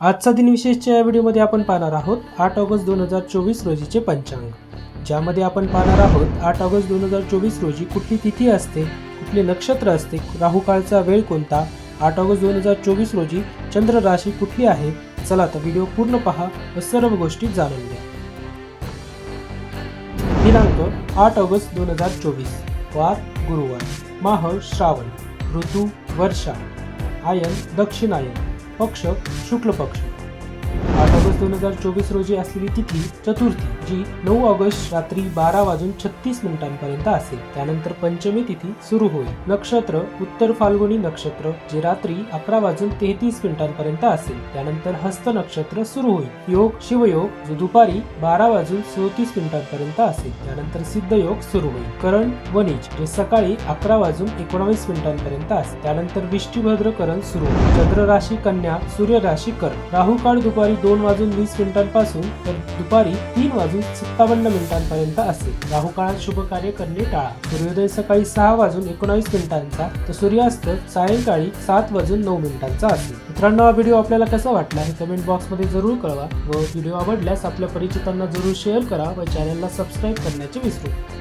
आजचा दिनविशेषच्या या व्हिडिओमध्ये आपण पाहणार आहोत आठ ऑगस्ट दोन हजार चोवीस रोजीचे पंचांग. ज्यामध्ये आपण पाहणार आहोत आठ ऑगस्ट दोन हजार चोवीस रोजी कुठली तिथी असते कुठले नक्षत्र असते राहुकाळचा वेळ कोणता आठ ऑगस्ट दोन हजार चोवीस रोजी चंद्र राशी कुठली आहे चला तर व्हिडिओ पूर्ण पहा व सर्व गोष्टी जाणून घ्या. दिनांक आठ ऑगस्ट दोन हजार चोवीस वार गुरुवार माह श्रावण ऋतू वर्षा आयन दक्षिणायन. Oxo, su. ऑगस्ट दोन हजार चोवीस रोजी असलेली तिथी चतुर्थी जी नऊ ऑगस्ट रात्री बारा वाजून छत्तीस मिनिटांपर्यंत असेल. त्यानंतर पंचमी तिथी सुरू होईल. नक्षत्र उत्तर फाल्गुनी नक्षत्र जे रात्री अकरा वाजून तेहतीस मिनिटांपर्यंत असेल. त्यानंतर हस्त नक्षत्र सुरू होईल. योग शिवयोग जो दुपारी बारा वाजून सदतीस मिनिटांपर्यंत असेल. त्यानंतर सिद्ध योग सुरू होईल. करण वनिज जे सकाळी अकरा वाजून एकोणावीस मिनिटांपर्यंत असेल. त्यानंतर विष्टीभद्र करण सुरू होईल. चंद्र राशी कन्या सूर्य राशी करण. राहू काळ दुपारी दोन वाजून वीस मिनिटांपासून तर दुपारी तीन वाजून सत्तावन्न मिनिटांपर्यंत असेल. राहू काळात शुभ कार्य करणे टाळा. सूर्योदय सकाळी सहा वाजून एकोणावीस मिनिटांचा तर सूर्यास्त सायंकाळी सात वाजून नऊ मिनिटांचा असेल. मित्रांनो हा व्हिडिओ आपल्याला कसा वाटला हे कमेंट बॉक्समध्ये जरूर कळवा व व्हिडिओ आवडल्यास आपल्या परिचितांना जरूर शेअर करा व चॅनलला सबस्क्राईब करण्याचे विसरू नका.